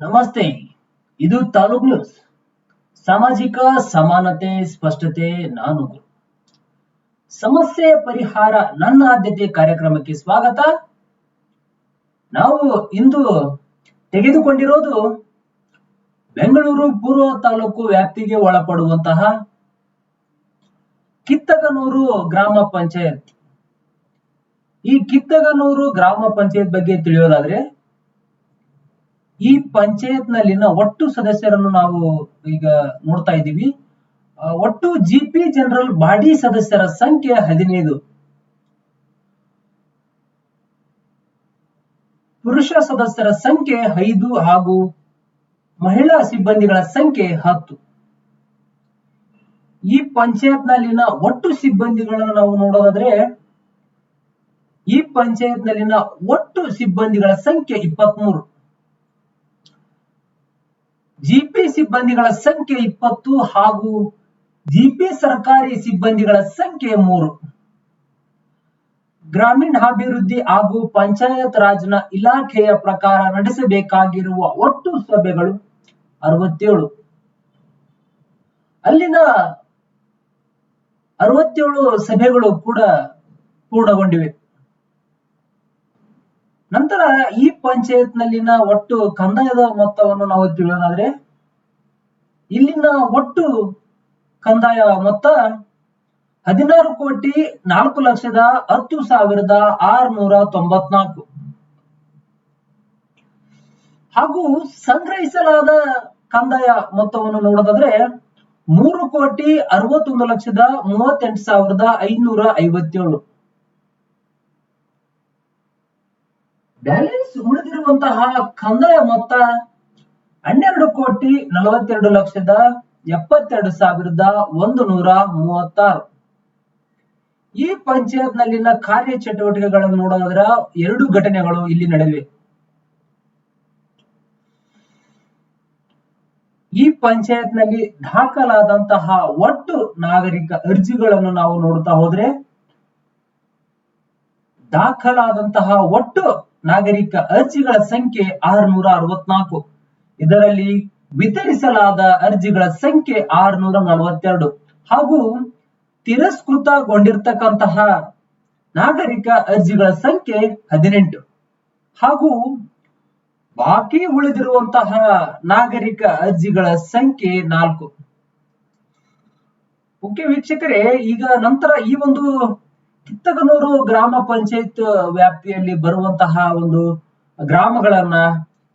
ನಮಸ್ತೆ. ಇದು ತಾಲೂಕ್ ನ್ಯೂಸ್. ಸಾಮಾಜಿಕ ಸಮಾನತೆ, ಸ್ಪಷ್ಟತೆ, ನಾನು. ಸಮಸ್ಯೆ ಪರಿಹಾರ ನನ್ನ ಆದ್ಯತೆ ಕಾರ್ಯಕ್ರಮಕ್ಕೆ ಸ್ವಾಗತ. ನಾವು ಇಂದು ತೆಗೆದುಕೊಂಡಿರೋದು ಬೆಂಗಳೂರು ಪೂರ್ವ ತಾಲೂಕು ವ್ಯಾಪ್ತಿಗೆ ಒಳಪಡುವಂತಹ ಕಿತ್ತಗನೂರು ಗ್ರಾಮ ಪಂಚಾಯತ್. ಈ ಕಿತ್ತಗನೂರು ಗ್ರಾಮ ಪಂಚಾಯತ್ ಬಗ್ಗೆ ತಿಳಿಯೋದಾದ್ರೆ ಈ ಪಂಚಾಯತ್ ನಲ್ಲಿನ ಒಟ್ಟು ಸದಸ್ಯರನ್ನು ನಾವು ಈಗ ನೋಡ್ತಾ ಇದ್ದೀವಿ. ಒಟ್ಟು ಜಿಪಿ ಜನರಲ್ ಬಾಡಿ ಸದಸ್ಯರ ಸಂಖ್ಯೆ ಹದಿನೈದು. ಪುರುಷ ಸದಸ್ಯರ ಸಂಖ್ಯೆ ಐದು ಹಾಗೂ ಮಹಿಳಾ ಸಿಬ್ಬಂದಿಗಳ ಸಂಖ್ಯೆ ಹತ್ತು. ಈ ಪಂಚಾಯತ್ ನಲ್ಲಿನ ಒಟ್ಟು ಸಿಬ್ಬಂದಿಗಳನ್ನು ನಾವು ನೋಡೋದಾದ್ರೆ, ಈ ಪಂಚಾಯತ್ ನಲ್ಲಿನ ಒಟ್ಟು ಸಿಬ್ಬಂದಿಗಳ ಸಂಖ್ಯೆ ಇಪ್ಪತ್ಮೂರು. ಜಿಪಿ ಸಿಬ್ಬಂದಿಗಳ ಸಂಖ್ಯೆ ಇಪ್ಪತ್ತು ಹಾಗೂ ಜಿಪಿ ಸರ್ಕಾರಿ ಸಿಬ್ಬಂದಿಗಳ ಸಂಖ್ಯೆ ಮೂರು. ಗ್ರಾಮೀಣಾಭಿವೃದ್ಧಿ ಹಾಗೂ ಪಂಚಾಯತ್ ರಾಜ್ನ ಇಲಾಖೆಯ ಪ್ರಕಾರ ನಡೆಸಬೇಕಾಗಿರುವ ಒಟ್ಟು ಸಭೆಗಳು ಅರವತ್ತೇಳು. ಅಲ್ಲಿನ ಅರವತ್ತೇಳು ಸಭೆಗಳು ಕೂಡ ಪೂರ್ಣಗೊಂಡಿವೆ. ನಂತರ ಈ ಪಂಚಾಯತ್ನಲ್ಲಿನ ಒಟ್ಟು ಕಂದಾಯದ ಮೊತ್ತವನ್ನು ನಾವು ತಿಳಿಯೋದಾದ್ರೆ, ಇಲ್ಲಿನ ಒಟ್ಟು ಕಂದಾಯ ಮೊತ್ತ ಹದಿನಾರು ಕೋಟಿ ನಾಲ್ಕು ಲಕ್ಷದ ಹತ್ತು ಸಾವಿರದ ಆರುನೂರ ತೊಂಬತ್ನಾಲ್ಕು. ಹಾಗೂ ಸಂಗ್ರಹಿಸಲಾದ ಕಂದಾಯ ಮೊತ್ತವನ್ನು ನೋಡೋದಾದ್ರೆ, ಮೂರು ಕೋಟಿ ಅರವತ್ತೊಂದು ಲಕ್ಷದ ಮೂವತ್ತೆಂಟು ಸಾವಿರದ ಐನೂರ ಐವತ್ತೇಳು. ಬ್ಯಾಲೆನ್ಸ್ ಉಳಿದಿರುವಂತಹ ಕಂದಾಯ ಮೊತ್ತ ಹನ್ನೆರಡು ಕೋಟಿ ನಲವತ್ತೆರಡು ಲಕ್ಷದ ಎಪ್ಪತ್ತೆರಡು ಸಾವಿರದ ಒಂದು ನೂರ ಮೂವತ್ತಾರು. ಈ ಪಂಚಾಯತ್ ನಲ್ಲಿನ ಕಾರ್ಯ ಚಟುವಟಿಕೆಗಳನ್ನು ನೋಡೋದಾದ್ರೆ ಎರಡು ಘಟನೆಗಳು ಇಲ್ಲಿ ನಡೆದಿವೆ. ಈ ಪಂಚಾಯತ್ನಲ್ಲಿ ದಾಖಲಾದಂತಹ ಒಟ್ಟು ನಾಗರಿಕ ಅರ್ಜಿಗಳನ್ನು ನಾವು ನೋಡ್ತಾ ಹೋದ್ರೆ ದಾಖಲಾದಂತಹ ಒಟ್ಟು ನಾಗರಿಕ ಅರ್ಜಿಗಳ ಸಂಖ್ಯೆ ಆರುನೂರ ಅರವತ್ನಾಲ್ಕು. ಇದರಲ್ಲಿ ವಿತರಿಸಲಾದ ಅರ್ಜಿಗಳ ಸಂಖ್ಯೆ ಆರುನೂರ ನಲವತ್ತೆರಡು. ಹಾಗೂ ತಿರಸ್ಕೃತಗೊಂಡಿರ್ತಕ್ಕಂತಹ ನಾಗರಿಕ ಅರ್ಜಿಗಳ ಸಂಖ್ಯೆ ಹದಿನೆಂಟು. ಹಾಗೂ ಬಾಕಿ ಉಳಿದಿರುವಂತಹ ನಾಗರಿಕ ಅರ್ಜಿಗಳ ಸಂಖ್ಯೆ ನಾಲ್ಕು. ಮುಖ್ಯ ವೀಕ್ಷಕರೇ, ಈಗ ನಂತರ ಈ ಒಂದು ಕಿತ್ತಗನೂರು ಗ್ರಾಮ ಪಂಚಾಯತ್ ವ್ಯಾಪ್ತಿಯಲ್ಲಿ ಬರುವಂತಹ ಒಂದು ಗ್ರಾಮಗಳನ್ನ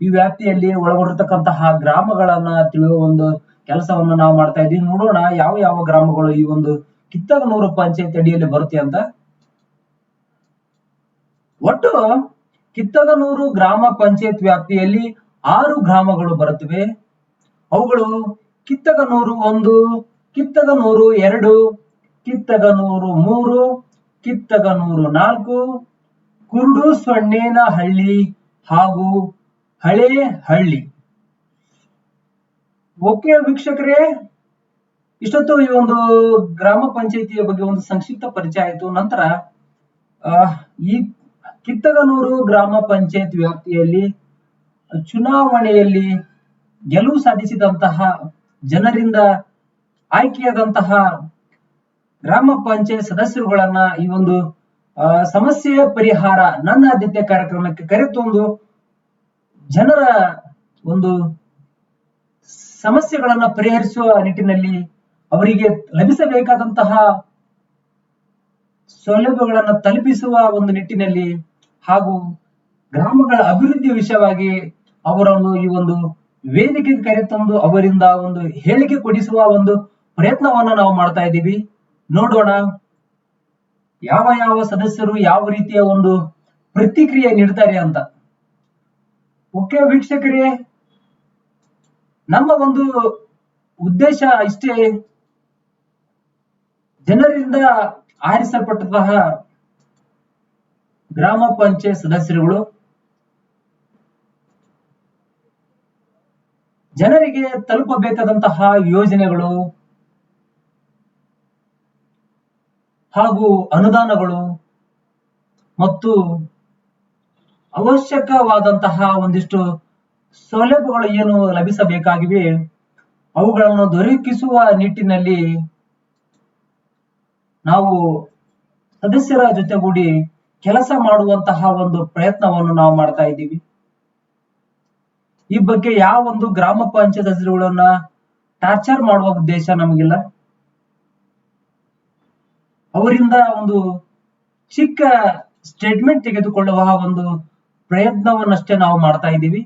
ಈ ವ್ಯಾಪ್ತಿಯಲ್ಲಿ ಒಳಗೊಂಡಿರ್ತಕ್ಕಂತಹ ಗ್ರಾಮಗಳನ್ನ ತಿಳಿಯುವ ಒಂದು ಕೆಲಸವನ್ನ ನಾವು ಮಾಡ್ತಾ ಇದೀವಿ ನೋಡೋಣ ಯಾವ ಯಾವ ಗ್ರಾಮಗಳು ಈ ಒಂದು ಕಿತ್ತಗನೂರು ಪಂಚಾಯತ್ ಅಡಿಯಲ್ಲಿ ಬರುತ್ತೆ ಅಂತ. ಒಟ್ಟು ಕಿತ್ತಗನೂರು ಗ್ರಾಮ ಪಂಚಾಯತ್ ವ್ಯಾಪ್ತಿಯಲ್ಲಿ ಆರು ಗ್ರಾಮಗಳು ಬರುತ್ತವೆ. ಅವುಗಳು ಕಿತ್ತಗನೂರು ಒಂದು ಕಿತ್ತಗನೂರು ಎರಡು ಕಿತ್ತಗನೂರು ಮೂರು ಕಿತ್ತಗನೂರು ನಾಲ್ಕು, ಕುರುಡು ಸೊನ್ನೇನಹಳ್ಳಿ ಹಾಗೂ ಹಳೆ ಹಳ್ಳಿ ಓಕೆ ವೀಕ್ಷಕರೇ, ಇಷ್ಟೊತ್ತು ಈ ಒಂದು ಗ್ರಾಮ ಪಂಚಾಯತಿಯ ಬಗ್ಗೆ ಒಂದು ಸಂಕ್ಷಿಪ್ತ ಪರಿಚಯ ಆಯಿತು. ನಂತರ ಈ ಕಿತ್ತಗನೂರು ಗ್ರಾಮ ಪಂಚಾಯತ್ ವ್ಯಾಪ್ತಿಯಲ್ಲಿ ಚುನಾವಣೆಯಲ್ಲಿ ಗೆಲುವು ಸಾಧಿಸಿದಂತಹ ಜನರಿಂದ ಆಯ್ಕೆಯಾದಂತಹ ಗ್ರಾಮ ಪಂಚಾಯತ್ ಸದಸ್ಯರುಗಳನ್ನ ಈ ಒಂದು ಸಮಸ್ಯೆಯ ಪರಿಹಾರ ನನ್ನ ಆದ್ಯತೆ ಕಾರ್ಯಕ್ರಮಕ್ಕೆ ಕರೆತಂದು ಜನರ ಒಂದು ಸಮಸ್ಯೆಗಳನ್ನ ಪರಿಹರಿಸುವ ನಿಟ್ಟಿನಲ್ಲಿ ಅವರಿಗೆ ಲಭಿಸಬೇಕಾದಂತಹ ಸೌಲಭ್ಯಗಳನ್ನು ತಲುಪಿಸುವ ಒಂದು ನಿಟ್ಟಿನಲ್ಲಿ ಹಾಗೂ ಗ್ರಾಮಗಳ ಅಭಿವೃದ್ಧಿ ವಿಷಯವಾಗಿ ಅವರನ್ನು ಈ ಒಂದು ವೇದಿಕೆಗೆ ಕರೆತಂದು ಅವರಿಂದ ಒಂದು ಹೇಳಿಕೆ ಕೊಡಿಸುವ ಒಂದು ಪ್ರಯತ್ನವನ್ನ ನಾವು ಮಾಡ್ತಾ ಇದ್ದೀವಿ. ನೋಡೋಣ. ಯಾವ ಯಾವ ಸದಸ್ಯರು ಯಾವ ರೀತಿಯ ಒಂದು ಪ್ರತಿಕ್ರಿಯೆ ನೀಡ್ತಾರೆ ಅಂತ. ಓಕೆ ವೀಕ್ಷಕರೇ, ನಮ್ಮ ಒಂದು ಉದ್ದೇಶ ಇಷ್ಟೇ. ಜನರಿಂದ ಆರಿಸಲ್ಪಟ್ಟಂತಹ ಗ್ರಾಮ ಪಂಚಾಯತ್ ಸದಸ್ಯರುಗಳು, ಜನರಿಗೆ ತಲುಪಬೇಕಾದಂತಹ ಯೋಜನೆಗಳು ಹಾಗೂ ಅನುದಾನಗಳು ಮತ್ತು ಅವಶ್ಯಕವಾದಂತಹ ಒಂದಿಷ್ಟು ಸೌಲಭ್ಯಗಳು ಏನು ಲಭಿಸಬೇಕಾಗಿವೆ, ಅವುಗಳನ್ನು ದೊರಕಿಸುವ ನಿಟ್ಟಿನಲ್ಲಿ ನಾವು ಸದಸ್ಯರ ಜೊತೆಗೂಡಿ ಕೆಲಸ ಮಾಡುವಂತಹ ಒಂದು ಪ್ರಯತ್ನವನ್ನು ನಾವು ಮಾಡ್ತಾ ಇದ್ದೀವಿ. ಈ ಬಗ್ಗೆ ಯಾವ ಒಂದು ಗ್ರಾಮ ಪಂಚಾಯತ್ ಸದಸ್ಯರುಗಳನ್ನ ಟಾರ್ಚರ್ ಮಾಡುವ ಉದ್ದೇಶ ನಮಗಿಲ್ಲ. ಅವರಿಂದ ಒಂದು ಚಿಕ್ಕ ಸ್ಟೇಟ್ಮೆಂಟ್ ತೆಗೆದುಕೊಳ್ಳುವ ಒಂದು ಪ್ರಯತ್ನವನ್ನಷ್ಟೇ ನಾವು ಮಾಡ್ತಾ ಇದ್ದೀವಿ.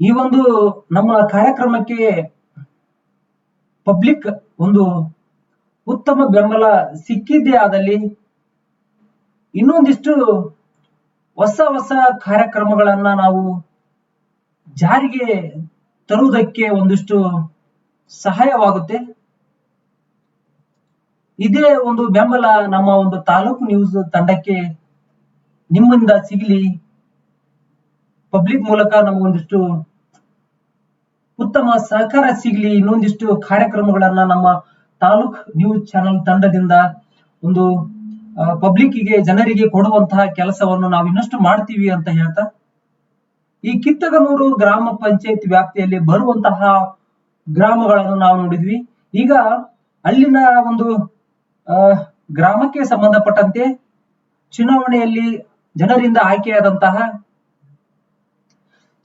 ಈ ಒಂದು ನಮ್ಮ ಕಾರ್ಯಕ್ರಮಕ್ಕೆ ಪಬ್ಲಿಕ್ ಒಂದು ಉತ್ತಮ ಬೆಂಬಲ ಸಿಕ್ಕಿದ್ದೇ ಆದಲ್ಲಿ ಇನ್ನೊಂದಿಷ್ಟು ಹೊಸ ಹೊಸ ಕಾರ್ಯಕ್ರಮಗಳನ್ನ ನಾವು ಜಾರಿಗೆ ತರುವುದಕ್ಕೆ ಒಂದಿಷ್ಟು ಸಹಾಯವಾಗುತ್ತೆ. ಇದೇ ಒಂದು ಬೆಂಬಲ ನಮ್ಮ ಒಂದು ತಾಲೂಕು ನ್ಯೂಸ್ ತಂಡಕ್ಕೆ ನಿಮ್ಮಿಂದ ಸಿಗಲಿ. ಪಬ್ಲಿಕ್ ಮೂಲಕ ನಮಗೊಂದಿಷ್ಟು ಉತ್ತಮ ಸಹಕಾರ ಸಿಗಲಿ. ಇನ್ನೊಂದಿಷ್ಟು ಕಾರ್ಯಕ್ರಮಗಳನ್ನ ನಮ್ಮ ತಾಲೂಕ್ ನ್ಯೂಸ್ ಚಾನೆಲ್ ತಂಡದಿಂದ ಒಂದು ಪಬ್ಲಿಕ್ಗೆ ಜನರಿಗೆ ಕೊಡುವಂತಹ ಕೆಲಸವನ್ನು ನಾವು ಇನ್ನಷ್ಟು ಮಾಡ್ತೀವಿ ಅಂತ ಹೇಳ್ತಾ. ಈ ಕಿತ್ತಗನೂರು ಗ್ರಾಮ ಪಂಚಾಯತ್ ವ್ಯಾಪ್ತಿಯಲ್ಲಿ ಬರುವಂತಹ ಗ್ರಾಮಗಳನ್ನು ನಾವು ನೋಡಿದ್ವಿ. ಈಗ ಅಲ್ಲಿನ ಒಂದು ಗ್ರಾಮಕ್ಕೆ ಸಂಬಂಧಪಟ್ಟಂತೆ ಚುನಾವಣೆಯಲ್ಲಿ ಜನರಿಂದ ಆಯ್ಕೆಯಾದಂತಹ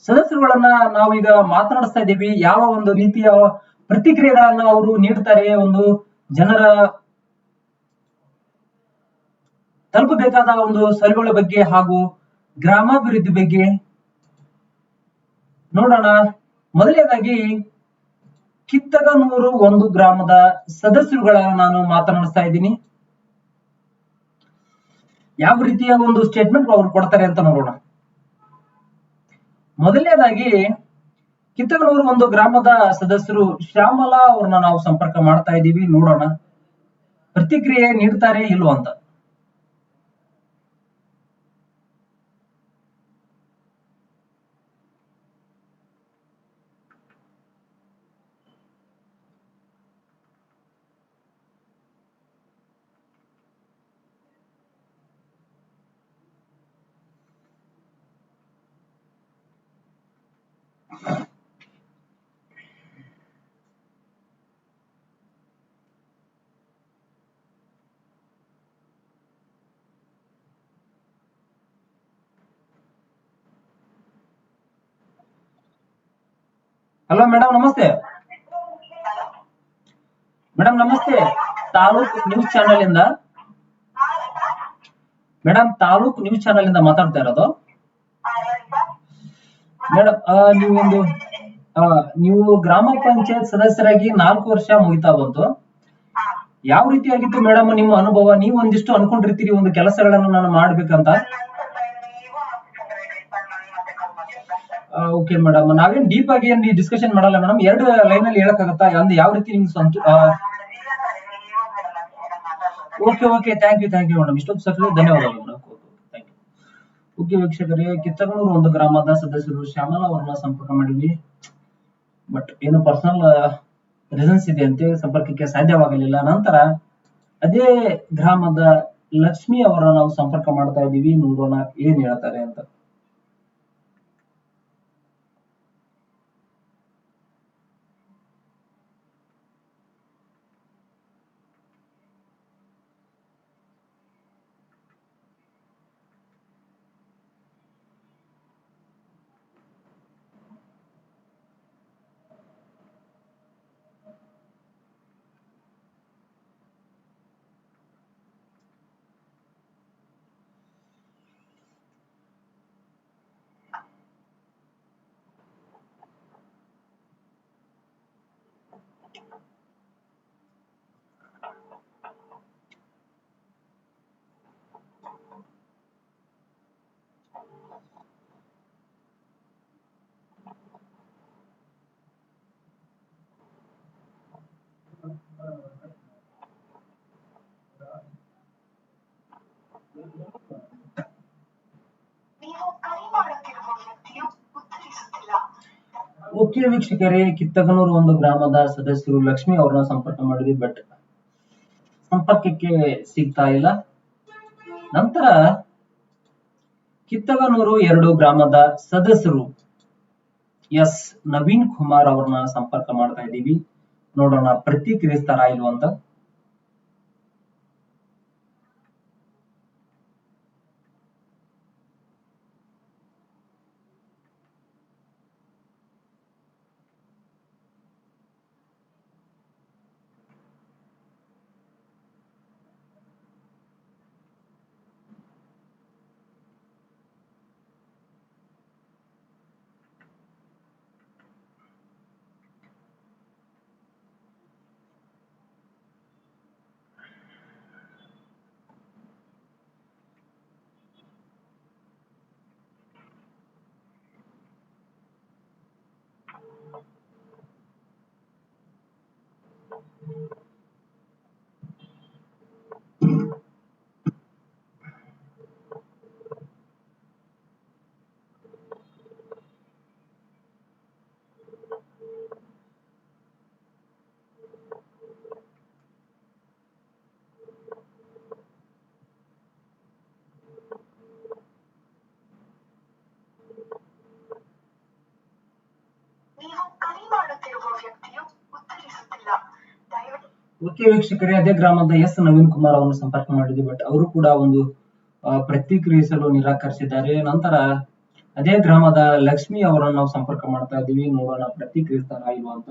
ಸದಸ್ಯರುಗಳನ್ನ ನಾವು ಈಗ ಮಾತನಾಡಿಸ್ತಾ ಇದ್ದೀವಿ. ಯಾವ ಒಂದು ರೀತಿಯ ಪ್ರತಿಕ್ರಿಯೆಗಳನ್ನ ಅವರು ನೀಡ್ತಾರೆ, ಒಂದು ಜನರ ತಲುಪಬೇಕಾದ ಒಂದು ಸಲುಗಳ ಬಗ್ಗೆ ಹಾಗೂ ಗ್ರಾಮಾಭಿವೃದ್ಧಿ ಬಗ್ಗೆ ನೋಡೋಣ. ಮೊದಲನೇದಾಗಿ ಕಿತ್ತಗನೂರು ಒಂದು ಗ್ರಾಮದ ಸದಸ್ಯರುಗಳನ್ನ ನಾನು ಮಾತನಾಡಿಸ್ತಾ ಇದ್ದೀನಿ. ಯಾವ ರೀತಿಯ ಒಂದು ಸ್ಟೇಟ್ಮೆಂಟ್ ಅವರು ಕೊಡ್ತಾರೆ ಅಂತ ನೋಡೋಣ. ಮೊದಲನೇದಾಗಿ ಕಿತ್ತಗನೂರು ಒಂದು ಗ್ರಾಮದ ಸದಸ್ಯರು ಶ್ಯಾಮಲಾ ಅವ್ರನ್ನ ನಾವು ಸಂಪರ್ಕ ಮಾಡ್ತಾ ಇದ್ದೀವಿ, ನೋಡೋಣ. ಪ್ರತಿಕ್ರಿಯೆ ನೀಡ್ತಾರೆ ಇಲ್ವೋ ಅಂತ ಹಲೋ ಮೇಡಮ್ ನಮಸ್ತೆ. ಮೇಡಮ್ ನಮಸ್ತೆ. ತಾಲೂಕ್ ನ್ಯೂಸ್ ಚಾನೆಲ್ ಇಂದ. ಮೇಡಮ್ ತಾಲೂಕ್ ನ್ಯೂಸ್ ಚಾನೆಲ್ ಇಂದ ಮಾತಾಡ್ತಾ ಇರೋದು. ಮೇಡಮ್ ನೀವು ಒಂದು ನೀವು ಗ್ರಾಮ ಪಂಚಾಯತ್ ಸದಸ್ಯರಾಗಿ ನಾಲ್ಕು ವರ್ಷ ಮುಗಿತಾ ಬಂತು. ಯಾವ ರೀತಿಯಾಗಿತ್ತು ಮೇಡಮ್ ನಿಮ್ಮ ಅನುಭವ? ನೀವು ಒಂದಿಷ್ಟು ಅನ್ಕೊಂಡಿರ್ತೀರಿ ಒಂದು ಕೆಲಸಗಳನ್ನು ನಾನು ಮಾಡ್ಬೇಕಂತ? ಓಕೆ ಮೇಡಮ್ ನಾವೇನ್ ಡೀಪ್ ಆಗಿ ಏನ್ ಡಿಸ್ಕಷನ್ ಮಾಡಲ್ಲ ಮೇಡಮ್ ಎರಡು ಲೈನ್ ಅಲ್ಲಿ ಹೇಳಕ್ಕಾಗತ್ತಾ? ಅಂದ್ರೆ ಯಾವ ರೀತಿ ನಿಮ್ಗೆ Santu okay okay thank you thank you madam ಇಷ್ಟೊಂದು ಸಕಲ ಧನ್ಯವಾದಗಳು ಮೇಡಮ್ ಓಕೆ ವೀಕ್ಷಕರೇ, ಕಿತ್ತಗನೂರು ಒಂದು ಗ್ರಾಮದ ಸದಸ್ಯರು ಶ್ಯಾಮಲ ಅವರನ್ನ ಸಂಪರ್ಕ ಮಾಡಿದ್ವಿ. ಬಟ್ ಏನು ಪರ್ಸನಲ್ ರೀಸನ್ಸ್ ಇದೆ ಅಂತ ಸಂಪರ್ಕಕ್ಕೆ ಸಾಧ್ಯವಾಗಲಿಲ್ಲ. ನಂತರ ಅದೇ ಗ್ರಾಮದ ಲಕ್ಷ್ಮಿ ಅವರ ನಾವು ಸಂಪರ್ಕ ಮಾಡ್ತಾ ಇದ್ದೀವಿ. ನೋಡೋಣ ಏನ್ ಹೇಳ್ತಾರೆ ಅಂತ. ಓಕೆ ವೀಕ್ಷಕರೇ, ಕಿತ್ತಗನೂರು ಒಂದು ಗ್ರಾಮದ ಸದಸ್ಯರು ಲಕ್ಷ್ಮಿ ಅವ್ರನ್ನ ಸಂಪರ್ಕ ಮಾಡಿದ್ವಿ ಬಟ್ ಸಂಪರ್ಕಕ್ಕೆ ಸಿಗ್ತಾ ಇಲ್ಲ. ನಂತರ ಕಿತ್ತಗನೂರು ಎರಡು ಗ್ರಾಮದ ಸದಸ್ಯರು ಎಸ್. ನವೀನ್ ಕುಮಾರ್ ಅವ್ರನ್ನ ಸಂಪರ್ಕ ಮಾಡ್ತಾ ಇದ್ದೀವಿ. ನೋಡೋಣ, ಪ್ರತಿಕ್ರಿಯಿಸ್ತಾರ ಇಲ್ವ ಅಂತ ನೀವು ಕರೆ ಮಾಡುತ್ತಿರುವ ವ್ಯಕ್ತಿಯು ಉತ್ತರಿಸುತ್ತಿಲ್ಲ ಓಕೆ ವೀಕ್ಷಕರೇ, ಅದೇ ಗ್ರಾಮದ ಎಸ್ ನವೀನ್ ಕುಮಾರ್ ಅವರನ್ನು ಸಂಪರ್ಕ ಮಾಡಿದ್ವಿ ಬಟ್ ಅವರು ಕೂಡ ಒಂದು ಪ್ರತಿಕ್ರಿಯಿಸಲು ನಿರಾಕರಿಸಿದ್ದಾರೆ. ನಂತರ ಅದೇ ಗ್ರಾಮದ ಲಕ್ಷ್ಮಿ ಅವರನ್ನು ನಾವು ಸಂಪರ್ಕ ಮಾಡ್ತಾ ಇದ್ದೀವಿ. ನೋಡೋಣ ಪ್ರತಿಕ್ರಿಯಿಸ್ತಾರ ಇಲ್ವಾ ಅಂತ.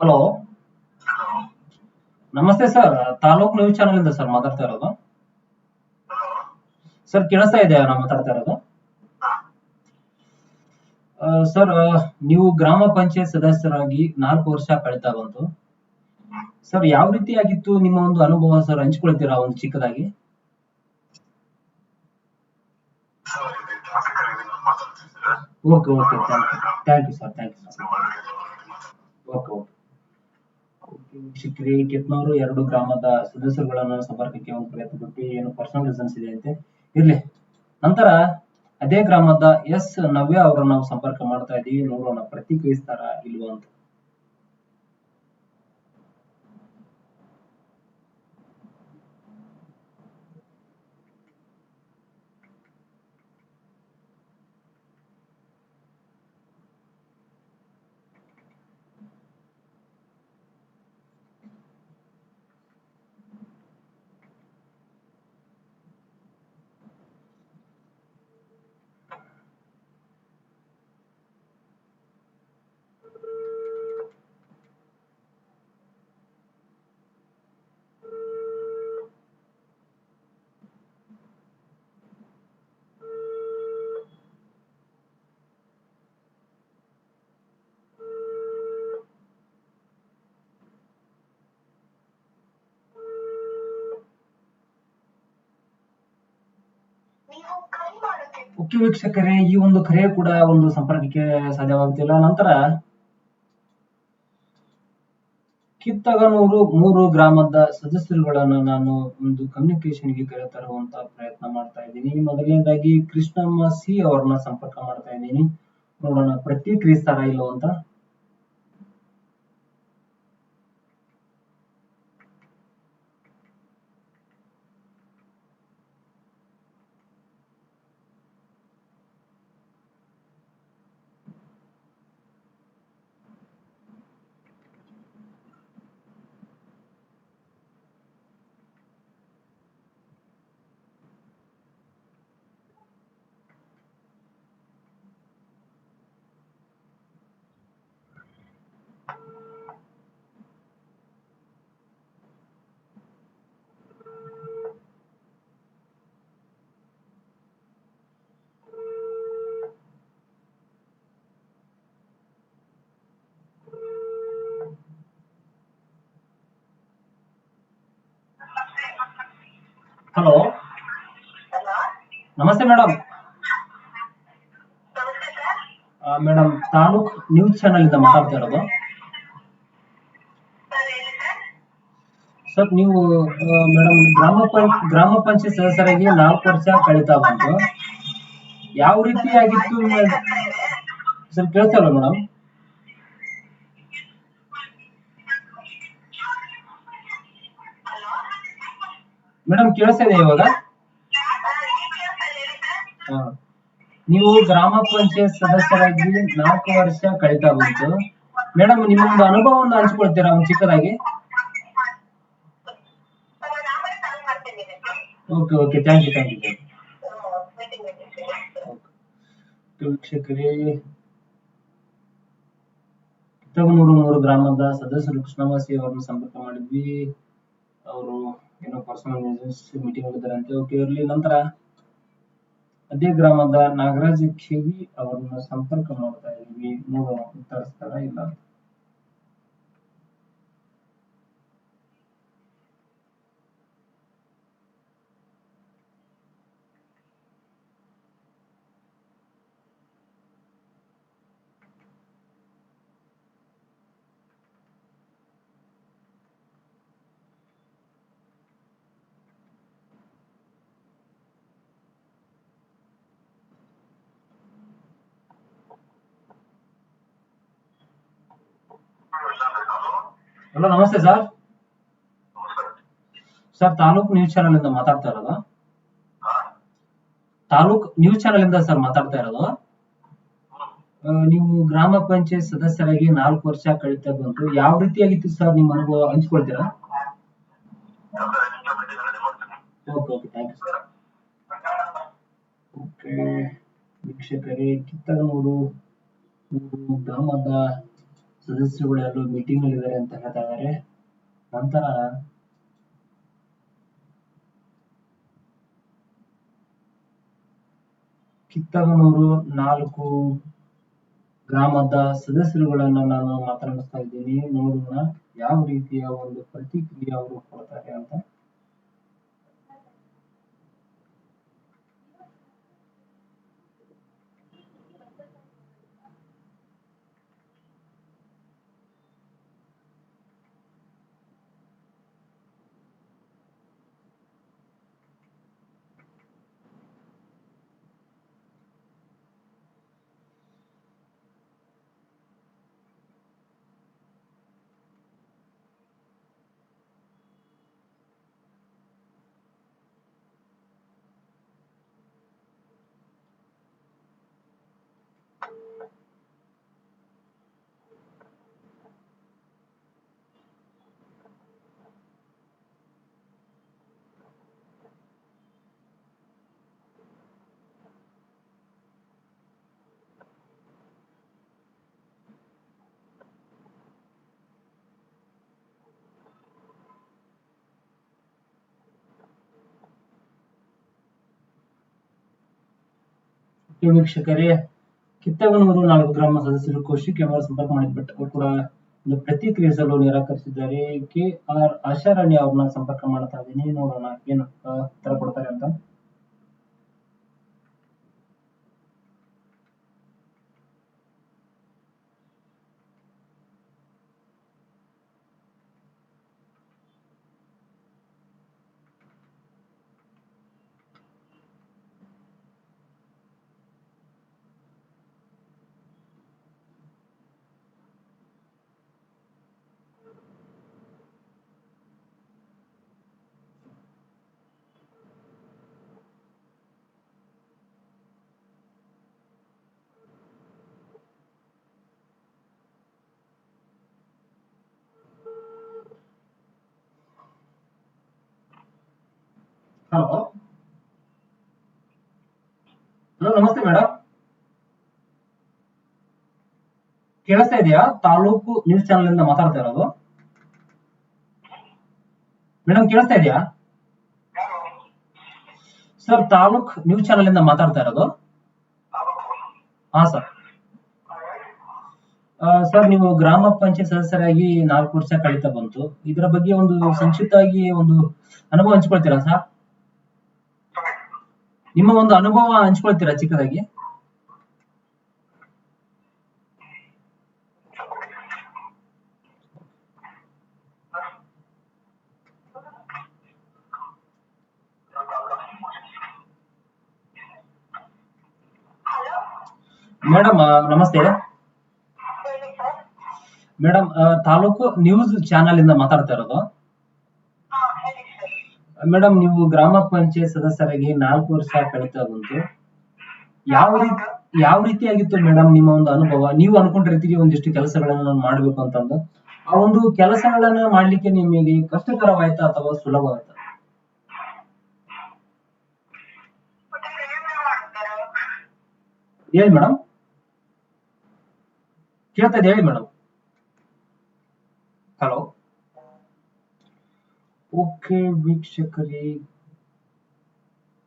ಹಲೋ ನಮಸ್ತೆ ಸರ್ ತಾಲೂಕ್ ನ್ಯೂಸ್ ಚಾನಲ್ ಇಂದ ಸರ್ ಮಾತಾಡ್ತಾ ಇರೋದು. ಸರ್ ಕೇಳಿಸ್ತಾ ಇದೆಯಾ ನಾವು ಮಾತಾಡ್ತಾ ಇರೋದು? ಸರ್ ನೀವು ಗ್ರಾಮ ಪಂಚಾಯತ್ ಸದಸ್ಯರಾಗಿ ನಾಲ್ಕು ವರ್ಷ ಕಳೀತಾ ಬಂತು. ಸರ್ ಯಾವ ರೀತಿಯಾಗಿತ್ತು ನಿಮ್ಮ ಒಂದು ಅನುಭವ ಸರ್ ಹಂಚ್ಕೊಳ್ತೀರಾ ಒಂದು ಚಿಕ್ಕದಾಗಿ? Okay okay thank you thank you sir thank you okay okay ವೀಕ್ಷಕರೇ ಕಿತ್ನೂರು ಎರಡು ಗ್ರಾಮದ ಸದಸ್ಯರುಗಳನ್ನ ಸಂಪರ್ಕಕ್ಕೆ ಒಂದು ಪ್ರಯತ್ನ ಪಟ್ಟು ಏನು ಪರ್ಸನಲ್ ರೀಸನ್ಸ್ ಇದೆ ಅಂತೆ. ಇರ್ಲಿ. ನಂತರ ಅದೇ ಗ್ರಾಮದ ಎಸ್ ನವ್ಯ ಅವರನ್ನು ನಾವು ಸಂಪರ್ಕ ಮಾಡ್ತಾ ಇದ್ದೀವಿ ನೋಡೋಣ ಪ್ರತಿಕ್ರಿಯಿಸ್ತಾರ ಇಲ್ವಾ ಅಂತ ನೀವು ಕರೆ ಮಾಡುತ್ತಿರುವ ಓಕೆ ವೀಕ್ಷಕರೇ ಈ ಒಂದು ಕರೆ ಕೂಡ ಒಂದು ಸಂಪರ್ಕಕ್ಕೆ ಸಾಧ್ಯವಾಗುತ್ತಿಲ್ಲ. ನಂತರ ಕಿತ್ತಗನೂರು ಮೂರು ಗ್ರಾಮದ ಸದಸ್ಯರುಗಳನ್ನು ನಾನು ಒಂದು ಕಮ್ಯುನಿಕೇಶನ್ಗೆ ಕರೆ ತರುವಂತ ಪ್ರಯತ್ನ ಮಾಡ್ತಾ ಇದ್ದೀನಿ. ಮೊದಲನೇದಾಗಿ ಕೃಷ್ಣಮ್ಮ ಸಿ ಅವರನ್ನ ಸಂಪರ್ಕ ಮಾಡ್ತಾ ಇದ್ದೀನಿ. ನೋಡೋಣ, ಪ್ರತಿಕ್ರಿಯಿಸ್ತಾರ ಇಲ್ಲೋ ಅಂತ. ಹಲೋ. ನಮಸ್ತೆ madam. Madam, Taluk news channel ಇಂದ ಮಾತಾಡ್ತಾ ಇರೋದು. ಸರ್, ನೀವು ಮೇಡಮ್, ಗ್ರಾಮ ಪಂಚ ಗ್ರಾಮ ಪಂಚಾಯತ್ ಸದಸ್ಯರಾಗಿ ನಾಲ್ಕು ವರ್ಷ ಕಳೀತಾ ಬಂತು. ಯಾವ ರೀತಿಯಾಗಿತ್ತು ಸರ್, ಕೇಳ್ತಾ ಇಲ್ಲ ಮೇಡಮ್ ಹಲೋ ಮೇಡಮ್ ಕೇಳಿಸ್ತಾ ಇದೆ ಇವಾಗ. ನೀವು ಗ್ರಾಮ ಪಂಚಾಯತ್ ಸದಸ್ಯರಾಗಿ ನಾಲ್ಕು ವರ್ಷ ಕಳೀತಾ ಬಂತು. ಮೇಡಮ್ ನಿಮ್ಮೊಂದು ಅನುಭವವನ್ನು ಹಂಚ್ಕೊಳ್ತೀರಾ ಒಂದು ಚಿಕ್ಕದಾಗಿ? Okay okay thank you thank you ವೀಕ್ಷಕರೇ ಕಿತ್ತಗನೂರು ಮೂರು ಗ್ರಾಮದ ಸದಸ್ಯರು ಕೃಷ್ಣವಾಸಿ ಅವರನ್ನು ಸಂಪರ್ಕ ಮಾಡಿದ್ವಿ. ಅವರು ಏನೋ ಪರ್ಸನಲ್ ಮೀಟಿಂಗ್ ಇದ್ದಾರಂತೆ ಓಕೆ ಇರಲಿ. ನಂತರ ಅದೇ ಗ್ರಾಮದ ನಾಗರಾಜ ಖೇವಿ ಅವರನ್ನ ಸಂಪರ್ಕ ಮಾಡ್ತಾ ಇದೀವಿ. ನೋಡೋಣ ಉತ್ತರಿಸ್ತಾರ ಇಲ್ಲ ಅಂತ. ಹಲೋ, ನಮಸ್ತೆ sir. Sir, Taluk news channel ಇಂದ ಮಾತಾಡ್ತಾ ಇರೋದು? ತಾಲೂಕ್ ನ್ಯೂಸ್ ಚಾನೆಲ್ ಇಂದ ಸರ್ ಮಾತಾಡ್ತಾ ಇರೋದು? ನೀವು ಗ್ರಾಮ ಪಂಚಾಯತ್ ಸದಸ್ಯರಾಗಿ ನಾಲ್ಕು ವರ್ಷ ಕಳೀತಾ ಬಂತು ಯಾವ ರೀತಿಯಾಗಿತ್ತು ಸರ್ ನಿಮ್ಮ ಅನುಭವ ಹಂಚ್ಕೊಳ್ತೀರಾ? ವೀಕ್ಷಕರೇ ಕಿತ್ತನೂರು ಮೂರು ಗ್ರಾಮದ ಎಲ್ಲರೂ ಮೀಟಿಂಗ್ ಅಲ್ಲಿ ಇದ್ದಾರೆ ಅಂತ ಹೇಳ್ತಾ ಇದ್ದಾರೆ ನಂತರ ಕಿತ್ತಗನೂರು ನಾಲ್ಕು ಗ್ರಾಮದ ಸದಸ್ಯರುಗಳನ್ನ ನಾನು ಮಾತನಾಡಿಸ್ತಾ ಇದ್ದೀನಿ. ನೋಡೋಣ ಯಾವ ರೀತಿಯ ಒಂದು ಪ್ರತಿಕ್ರಿಯೆ ಅವರು ಕೊಡ್ತಾರೆ ಅಂತ. ಓಕೆ ವೀಕ್ಷಕರೇ ಕಿತ್ತಗನೂರು ನಾಲ್ಕು ಗ್ರಾಮ ಸದಸ್ಯರು ಕೃಷಿ ಎಂಬ ಸಂಪರ್ಕ ಮಾಡಿದ್ ಬಟ್ ಕೂಡ ಒಂದು ಪ್ರತಿಕ್ರಿಯಿಸಲು ನಿರಾಕರಿಸಿದ್ದಾರೆ. ಕೆ ಆರ್ ಆಶಾರಾಣಿ ಅವ್ರನ್ನ ಸಂಪರ್ಕ ಮಾಡ್ತಾ ಇದ್ದೀನಿ. ನೋಡೋಣ ಏನು ಉತ್ತರ ಕೊಡ್ತಾರೆ ಅಂತ. ಹಲೋ, ನಮಸ್ತೆ ಮೇಡಮ್ ಕೇಳಿಸ್ತಾ ಇದೆಯಾ? ತಾಲೂಕು ನ್ಯೂಸ್ ಚಾನೆಲ್ ಇಂದ ಮಾತಾಡ್ತಾ ಇರೋದು. ಮೇಡಮ್ ಕೇಳಿಸ್ತಾ ಇದೆಯಾ? ಸರ್, ತಾಲೂಕ್ ನ್ಯೂಸ್ ಚಾನೆಲ್ ಇಂದ ಮಾತಾಡ್ತಾ ಇರೋದು. ಹಾ, ಸರ್. ಸರ್, ನೀವು ಗ್ರಾಮ ಪಂಚಾಯತ್ ಸದಸ್ಯರಾಗಿ ನಾಲ್ಕು ವರ್ಷ ಕಳೀತಾ ಬಂತು. ಇದರ ಬಗ್ಗೆ ಒಂದು ಸಂಕ್ಷಿಪ್ತವಾಗಿ ಒಂದು ಅನುಭವ ಹಂಚ್ಕೊಳ್ತೀರಾ, ಸರ್? ನಿಮ್ಮ ಒಂದು ಅನುಭವ ಹಂಚ್ಕೊಳ್ತೀರಾ ಚಿಕ್ಕದಾಗಿ? ಮೇಡಮ್ ನಮಸ್ತೆ. ಮೇಡಮ್ ತಾಲೂಕು ನ್ಯೂಸ್ ಚಾನೆಲ್ ಇಂದ ಮಾತಾಡ್ತಾ ಇರೋದು. ಮೇಡಮ್, ನೀವು ಗ್ರಾಮ ಪಂಚಾಯತ್ ಸದಸ್ಯರಾಗಿ ನಾಲ್ಕು ವರ್ಷ ಕಳೀತಾ ಬಂತು. ಯಾವ ರೀತಿ, ಯಾವ ರೀತಿಯಾಗಿತ್ತು ಮೇಡಮ್ ನಿಮ್ಮ ಒಂದು ಅನುಭವ? ನೀವು ಅನ್ಕೊಂಡಿರ್ತೀರಿ ಒಂದಿಷ್ಟು ಕೆಲಸಗಳನ್ನ ನಾನು ಮಾಡ್ಬೇಕು ಅಂತಂದು. ಆ ಒಂದು ಕೆಲಸಗಳನ್ನ ಮಾಡ್ಲಿಕ್ಕೆ ನಿಮಗೆ ಕಷ್ಟಕರವಾಯ್ತಾ ಅಥವಾ ಸುಲಭವಾಯ್ತಾ? ಹೇಳಿ ಮೇಡಮ್. ಕೇಳ್ತಾ ಇದೆ ಹೇಳಿ ಮೇಡಮ್. ಹಲೋ. ಓಕೆ ವೀಕ್ಷಕರೇ.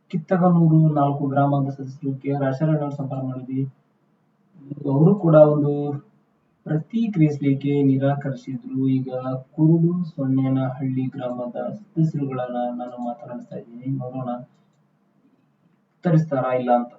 ಕಿತ್ತಗನೂರು ನಾಲ್ಕು ಗ್ರಾಮದ ಸದಸ್ಯರು ಕೆ ಆರ್ ಸಂಪರ್ಕ ಮಾಡಿದ್ವಿ. ಅವರು ಕೂಡ ಒಂದು ಪ್ರತಿಕ್ರಿಯಿಸಲಿಕ್ಕೆ ನಿರಾಕರಿಸಿದ್ರು. ಈಗ ಕುರುಡು ಸೊನ್ನೇನಹಳ್ಳಿ ಗ್ರಾಮದ ಸದಸ್ಯರುಗಳನ್ನ ನಾನು ಮಾತನಾಡಿಸ್ತಾ ಇದ್ದೀನಿ. ನೋಡೋಣ. ಉತ್ತರಿಸ್ತಾರಾ ಇಲ್ಲ ಅಂತ.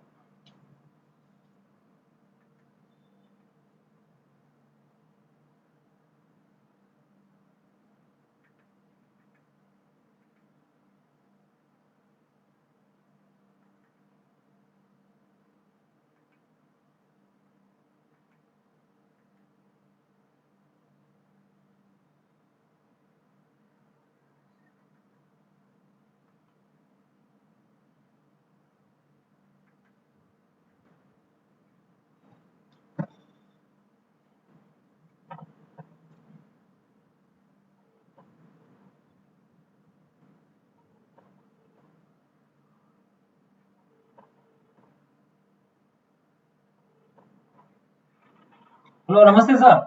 ಹಲೋ, ನಮಸ್ತೆ sir.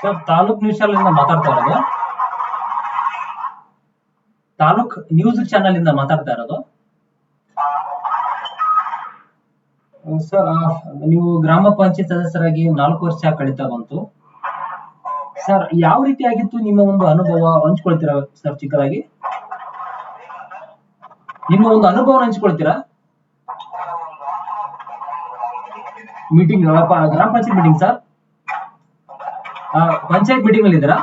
Sir, Taluk news channel ಇಂದ ಮಾತಾಡ್ತಾ ಇರೋದು. ತಾಲೂಕ್ ನ್ಯೂಸ್ ಚಾನಲ್ ಇಂದ ಮಾತಾಡ್ತಾ ಇರೋದು. ಸರ್ ನೀವು ಗ್ರಾಮ ಪಂಚಾಯತ್ ಸದಸ್ಯರಾಗಿ ನಾಲ್ಕು ವರ್ಷ ಕಳೀತಾ ಬಂತು. ಸರ್, ಯಾವ ರೀತಿ ಆಗಿತ್ತು ನಿಮ್ಮ ಒಂದು ಅನುಭವ ಹಂಚ್ಕೊಳ್ತೀರಾ ಸರ್ ಚಿಕ್ಕದಾಗಿ? ನಿಮ್ಮ ಒಂದು ಅನುಭವ ಹಂಚ್ಕೊಳ್ತೀರಾ? ಮೀಟಿಂಗ್ ಗ್ರಾಮ panchayat meeting sir panchayat meeting ಅಲ್ಲಿ ಇದ್ದೀರಾ?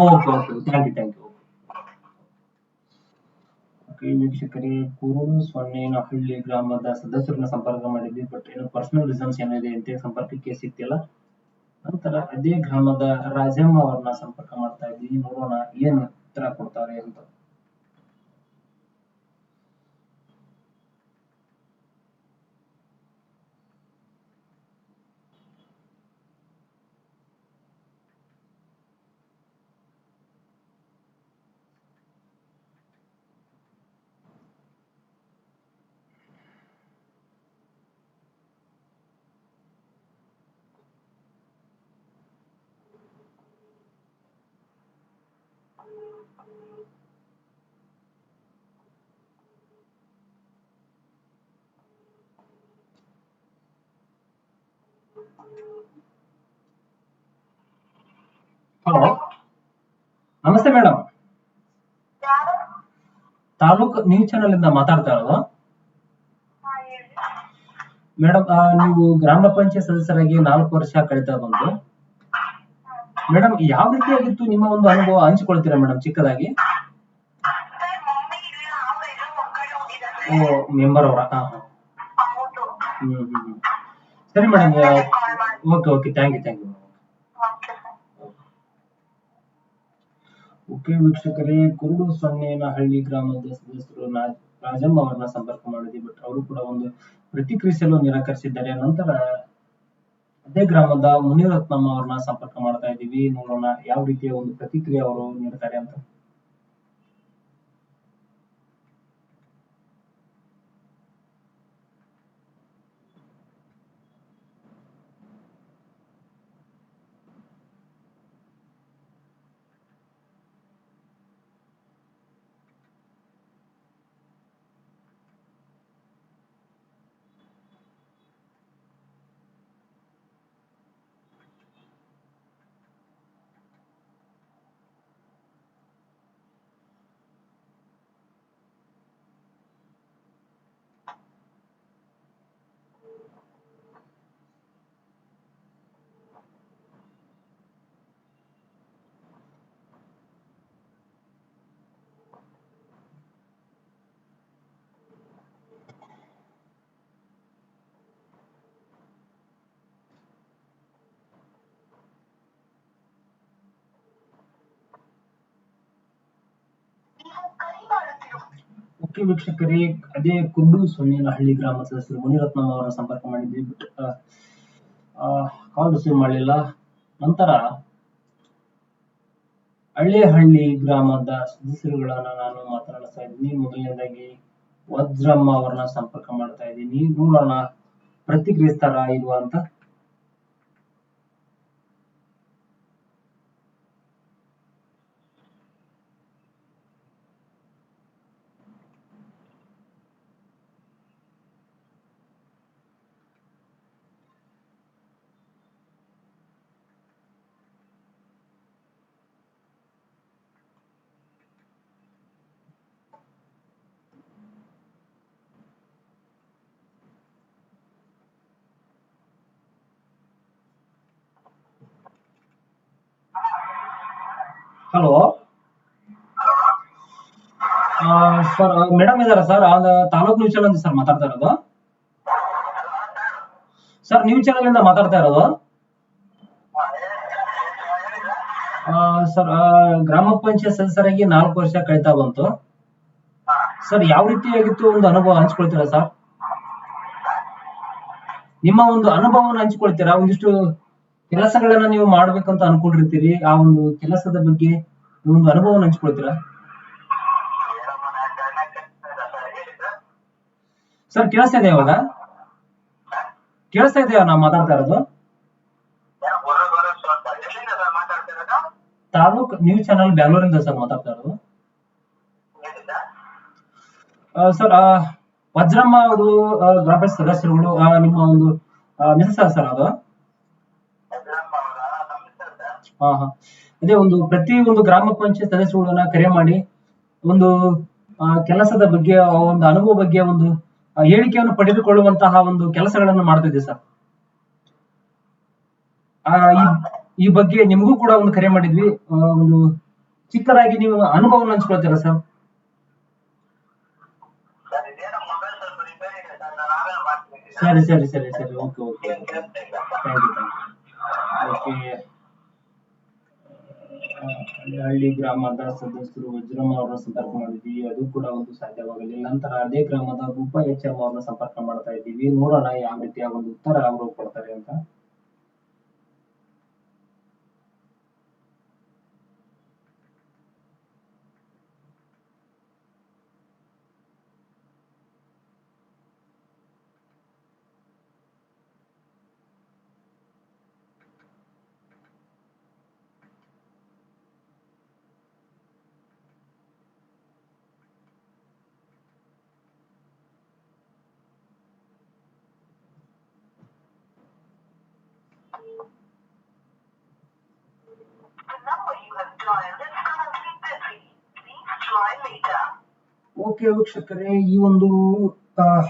Okay okay thank you thank you ವೀಕ್ಷಕರೇ ಕುರುಡು ಸೊನ್ನೇನಹಳ್ಳಿ ಗ್ರಾಮದ ಸದಸ್ಯರನ್ನ ಸಂಪರ್ಕ ಮಾಡಿದ್ವಿ ಬಟ್ ಏನು ಪರ್ಸನಲ್ ರೀಸನ್ಸ್ ಏನಿದೆ ಅಂತ ಸಂಪರ್ಕಕ್ಕೆ ಸಿಕ್ತಿಲ್ಲ ನಂತರ ಅದೇ ಗ್ರಾಮದ ರಾಜಮ್ಮ ಅವ್ರನ್ನ ಸಂಪರ್ಕ ಮಾಡ್ತಾ ಇದ್ವಿ, ನೋಡೋಣ ಏನು ಉತ್ತರ ಕೊಡ್ತಾರೆ ಅಂತ. ಹಲೋ? ನಮಸ್ತೆ ಮೇಡಮ್. ತಾಲೂಕ್ ನ್ಯೂಸ್ ಚಾನೆಲ್ ಇಂದ ಮಾತಾಡ್ತಾ ಇರೋದು. ಮೇಡಮ್ ನೀವು ಗ್ರಾಮ ಪಂಚಾಯತ್ ಸದಸ್ಯರಾಗಿ ನಾಲ್ಕು ವರ್ಷ ಕಳೀತಾ ಬಂತು ಮೇಡಮ್ ಯಾವ ರೀತಿಯಾಗಿತ್ತು ನಿಮ್ಮ ಒಂದು ಅನುಭವ ಹಂಚಿಕೊಳ್ತೀರಾ ಮೇಡಮ್ ಚಿಕ್ಕದಾಗಿ? ಓ ಮೆಂಬರ್ ಅವರ. ಸರಿ madam okay okay thank you thank you okay ವೀಕ್ಷಕರೇ, ಕುರುಡು ಸೊನ್ನೇನಹಳ್ಳಿ ಗ್ರಾಮದ ಸದಸ್ಯರು ರಾಜಮ್ಮ ಅವರನ್ನ ಸಂಪರ್ಕ ಮಾಡಿದ್ವಿ ಬಟ್ ಅವರು ಕೂಡ ಒಂದು ಪ್ರತಿಕ್ರಿಯಿಸಲು ನಿರಾಕರಿಸಿದ್ದಾರೆ. ನಂತರ ಅದೇ ಗ್ರಾಮದ ಮುನಿರತ್ನಮ್ಮ ಅವ್ರನ್ನ ಸಂಪರ್ಕ ಮಾಡ್ತಾ ಇದ್ದೀವಿ. ನೋಡೋಣ ಯಾವ ರೀತಿಯ ಒಂದು ಪ್ರತಿಕ್ರಿಯೆ ಅವರು ನೀಡ್ತಾರೆ ಅಂತ. ಓಕೆ ವೀಕ್ಷಕರೇ ಅದೇ ಕುಡ್ಡು ಸೊನ್ನೇನಹಳ್ಳಿ ಗ್ರಾಮ ಸದಸ್ಯರು ಮುನಿರತ್ನಂ ಅವರ ಸಂಪರ್ಕ ಮಾಡಿದ್ವಿ. ಬಟ್ ಕಾಲ್ ರಿಸೀವ್ ಮಾಡಲಿಲ್ಲ. ನಂತರ ಹಳ್ಳಿಹಳ್ಳಿ ಗ್ರಾಮದ ಸದಸ್ಯರುಗಳನ್ನ ನಾನು ಮಾತನಾಡ್ತಾ ಇದ್ದೀನಿ. ಮೊದಲನೇದಾಗಿ ವಜ್ರಮ್ಮ ಅವರನ್ನ ಸಂಪರ್ಕ ಮಾಡ್ತಾ ಇದ್ದೀನಿ. ನೋಡೋಣ, ಪ್ರತಿಕ್ರಿಯಿಸ್ತಾರ ಇಲ್ವಾ ಅಂತ. ಹಲೋ ಸರ್ ಮೇಡಮ್ ಇದಾರ sir Taluk news channel sir ಮಾತಾಡ್ತಾ ಇರೋದು. ಸರ್ ನ್ಯೂಸ್ ಚಾನಲ್ ಇಂದ ಮಾತಾಡ್ತಾ ಇರೋದು. ಸರ್ ಗ್ರಾಮ ಪಂಚಾಯತ್ ಸದಸ್ಯರಾಗಿ ನಾಲ್ಕು ವರ್ಷ ಕಳೀತಾ ಬಂತು. ಸರ್ ಯಾವ ರೀತಿಯಾಗಿತ್ತು ಒಂದು ಅನುಭವ ಹಂಚ್ಕೊಳ್ತೀರಾ ಸರ್ ನಿಮ್ಮ ಒಂದು ಅನುಭವವನ್ನು ಹಂಚ್ಕೊಳ್ತೀರಾ? ಒಂದಿಷ್ಟು ಕೆಲಸಗಳನ್ನ ನೀವು ಮಾಡ್ಬೇಕಂತ ಅನ್ಕೊಂಡಿರ್ತೀರಿ, ಆ ಒಂದು ಕೆಲಸದ ಬಗ್ಗೆ ಒಂದು ಅನುಭವ ಹಂಚ್ಕೊಳ್ತೀರಾ? ಸರ್, ಕೇಳಿಸ್ತಾ ಇದೆ ಇವಾಗ? ಕೇಳಿಸ್ತಾ ಇದೆಯಾ ನಾವು ಮಾತಾಡ್ತಾ ಇರೋದು? ತಾಲೂಕ್ ನ್ಯೂಸ್ ಚಾನಲ್ ಬ್ಯಾಂಗ್ಳೂರಿಂದ ಸರ್ ಮಾತಾಡ್ತಾ ಇರೋದು. ಸರ್ ವಜ್ರಮ್ಮ ಅವರು ಗ್ರಾಮ ಸದಸ್ಯರುಗಳು ನಿಮ್ಮ ಒಂದು ಮಿಸಸ್ ಸರ್ ಅದು? ಹಾ ಅದೇ ಒಂದು ಪ್ರತಿ ಒಂದು ಗ್ರಾಮ ಪಂಚಾಯತ್ ಸದಸ್ಯರುಗಳನ್ನ ಕರೆ ಮಾಡಿ ಒಂದು ಆ, ಕೆಲಸದ ಬಗ್ಗೆ ಆ ಒಂದು ಅನುಭವ ಬಗ್ಗೆ ಒಂದು ಹೇಳಿಕೆಯನ್ನು ಪಡೆದುಕೊಳ್ಳುವಂತಹ ಒಂದು ಕೆಲಸಗಳನ್ನು ಮಾಡ್ತಿದ್ದೆ ಸರ್. ಆ, ಈ- ಬಗ್ಗೆ ನಿಮಗೂ ಕೂಡ ಒಂದು ಕರೆ ಮಾಡಿದ್ವಿ. ಒಂದು ಚಿಕ್ಕದಾಗಿ ನೀವು ಅನುಭವವನ್ನು ಹಂಚ್ಕೊಳ್ತೀರಾ ಸರ್? ಸರಿ ಸರಿ ಸರಿ ಸರಿ. ಓಕೆ ಓಕೆ ಓಕೆ ಹಳ್ಳಿ ಗ್ರಾಮದ ಸದಸ್ಯರು ವಜ್ರಮ್ಮ ಅವರನ್ನ ಸಂಪರ್ಕ ಮಾಡಿದ್ವಿ. ಅದು ಕೂಡ ಒಂದು ಸಾಧ್ಯವಾಗಲಿಲ್ಲ. ನಂತರ ಅದೇ ಗ್ರಾಮದ ರೂಪ ಎಚ್ ಅವ್ರನ್ನ ಸಂಪರ್ಕ ಮಾಡ್ತಾ ಇದ್ದೀವಿ. ನೋಡೋಣ ಯಾವ ರೀತಿಯ ಒಂದು ಉತ್ತರ ಅವರು ಕೊಡ್ತಾರೆ ಅಂತ. ವೀಕ್ಷಕರೇ ಈ ಒಂದು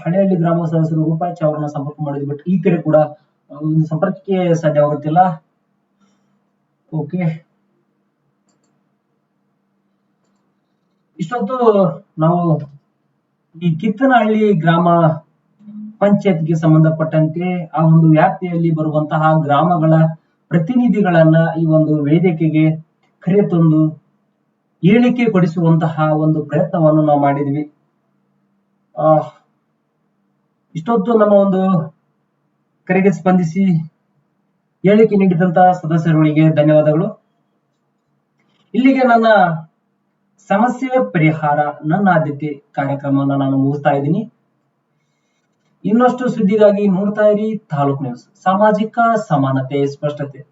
ಹಳೆಹಳ್ಳಿ ಗ್ರಾಮ ಸದಸ್ಯರು ರೂಪಾಯಿ ಅವರನ್ನ ಸಂಪರ್ಕ ಮಾಡಿದ್ವಿ ಬಟ್ ಈ ಕಡೆ ಕೂಡ ಸಂಪರ್ಕಕ್ಕೆ ಸಾಧ್ಯವಾಗುತ್ತಿಲ್ಲ ಓಕೆ ಇಷ್ಟೊತ್ತು ನಾವು ಈ ಕಿತ್ತನಹಳ್ಳಿ ಗ್ರಾಮ ಪಂಚಾಯತ್ಗೆ ಸಂಬಂಧಪಟ್ಟಂತೆ ಆ ಒಂದು ವ್ಯಾಪ್ತಿಯಲ್ಲಿ ಬರುವಂತಹ ಗ್ರಾಮಗಳ ಪ್ರತಿನಿಧಿಗಳನ್ನ ಈ ಒಂದು ವೇದಿಕೆಗೆ ಕರೆತಂದು ಹೇಳಿಕೆ ಕೊಡಿಸುವಂತಹ ಒಂದು ಪ್ರಯತ್ನವನ್ನು ನಾವು ಮಾಡಿದ್ವಿ. ಆ, ಇಷ್ಟೊತ್ತು ನಮ್ಮ ಒಂದು ಕರೆಗೆ ಸ್ಪಂದಿಸಿ ಹೇಳಿಕೆ ನೀಡಿದಂತಹ ಸದಸ್ಯರುಗಳಿಗೆ ಧನ್ಯವಾದಗಳು. ಇಲ್ಲಿಗೆ ನನ್ನ ಸಮಸ್ಯೆ ಪರಿಹಾರ, ನನ್ನ ಆದ್ಯತೆ ಕಾರ್ಯಕ್ರಮವನ್ನು ನಾನು ಮುಗಿಸ್ತಾ ಇದ್ದೀನಿ. ಇನ್ನಷ್ಟು ಸುದ್ದಿಗಾಗಿ ನೋಡ್ತಾ ಇರಿ ತಾಲೂಕ್ ನ್ಯೂಸ್. ಸಾಮಾಜಿಕ ಸಮಾನತೆ, ಸ್ಪಷ್ಟತೆ.